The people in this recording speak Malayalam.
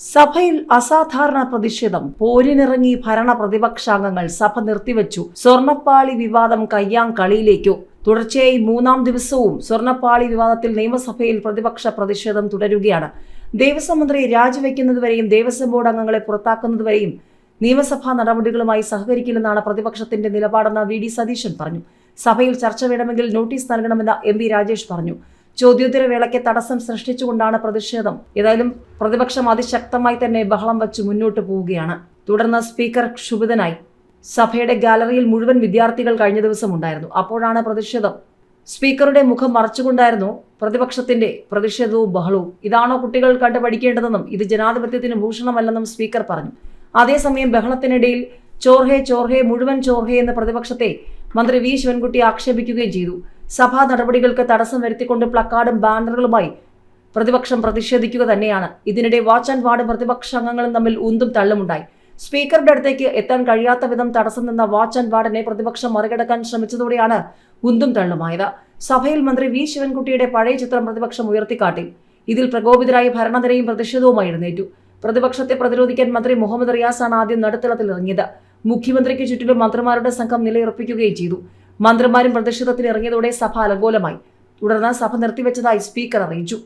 സഭയിൽ അസാധാരണ പ്രതിഷേധം. പോരിനിറങ്ങി ഭരണ പ്രതിപക്ഷാംഗങ്ങൾ സഭ നിർത്തിവച്ചു. സ്വർണപ്പാളി വിവാദം കയ്യാം കളിയിലേക്കു. തുടർച്ചയായി മൂന്നാം ദിവസവും സ്വർണപ്പാളി വിവാദത്തിൽ നിയമസഭയിൽ പ്രതിപക്ഷ പ്രതിഷേധം തുടരുകയാണ്. ദേവസ്വം മന്ത്രി രാജിവെക്കുന്നതുവരെയും ദേവസ്വം ബോർഡ് അംഗങ്ങളെ പുറത്താക്കുന്നതുവരെയും നിയമസഭാ നടപടികളുമായി സഹകരിക്കില്ലെന്നാണ് പ്രതിപക്ഷത്തിന്റെ നിലപാടെന്ന് വി ഡി സതീശൻ പറഞ്ഞു. സഭയിൽ ചർച്ച വേണമെങ്കിൽ നോട്ടീസ് നൽകണമെന്ന് എം രാജേഷ് പറഞ്ഞു. ചോദ്യോത്തര വേളയ്ക്ക് തടസ്സം സൃഷ്ടിച്ചുകൊണ്ടാണ് പ്രതിഷേധം. ഏതായാലും പ്രതിപക്ഷം അതിശക്തമായി തന്നെ ബഹളം വച്ച് മുന്നോട്ട് പോവുകയാണ്. തുടർന്ന് സ്പീക്കർ ക്ഷുഭിതനായി. സഭയുടെ ഗാലറിയിൽ മുഴുവൻ വിദ്യാർത്ഥികൾ കഴിഞ്ഞ ദിവസം ഉണ്ടായിരുന്നു. അപ്പോഴാണ് പ്രതിഷേധം. സ്പീക്കറുടെ മുഖം മറച്ചുകൊണ്ടായിരുന്നു പ്രതിപക്ഷത്തിന്റെ പ്രതിഷേധവും ബഹളവും. ഇതാണോ കുട്ടികൾ കണ്ടു പഠിക്കേണ്ടതെന്നും ഇത് ജനാധിപത്യത്തിന് ഭൂഷണമല്ലെന്നും സ്പീക്കർ പറഞ്ഞു. അതേസമയം ബഹളത്തിനിടയിൽ ചോർഹെ ചോർഹെ മുഴുവൻ ചോർഹെ എന്ന പ്രതിപക്ഷത്തെ മന്ത്രി വി. ശിവൻകുട്ടി ആക്ഷേപിക്കുകയും ചെയ്തു. സഭാ നടപടികൾക്ക് തടസ്സം വരുത്തിക്കൊണ്ട് പ്ലക്കാർഡും ബാനറുകളുമായി പ്രതിപക്ഷം പ്രതിഷേധിക്കുക തന്നെയാണ്. ഇതിനിടെ വാച്ച് ആൻഡ് വാർഡ് പ്രതിപക്ഷ അംഗങ്ങളും തമ്മിൽ ഉന്തും തള്ളുമുണ്ടായി. സ്പീക്കറുടെ അടുത്തേക്ക് എത്താൻ കഴിയാത്ത വിധം തടസ്സം നിന്ന വാച്ച് ആൻഡ് വാർഡിനെ പ്രതിപക്ഷം മറികടക്കാൻ ശ്രമിച്ചതോടെയാണ് ഉന്തും തള്ളുമായത്. സഭയിൽ മന്ത്രി വി ശിവൻകുട്ടിയുടെ പഴയ ചിത്രം പ്രതിപക്ഷം ഉയർത്തിക്കാട്ടി. ഇതിൽ പ്രകോപിതരായി ഭരണനിരയും പ്രതിഷേധവുമായി എഴുന്നേറ്റു. പ്രതിപക്ഷത്തെ പ്രതിരോധിക്കാൻ മന്ത്രി മുഹമ്മദ് റിയാസാണ് ആദ്യം നടുത്തളത്തിൽ ഇറങ്ങിയത് മുഖ്യമന്ത്രിക്ക് ചുറ്റിലും മന്ത്രിമാരുടെ സംഘം നിലയുറപ്പിക്കുകയും ചെയ്തു. മന്ത്രിമാരും പ്രതിഷേധത്തിനിറങ്ങിയതോടെ സഭ അലങ്കോലമായി. തുടർന്ന് സഭ നിർത്തിവെച്ചതായി സ്പീക്കർ അറിയിച്ചു.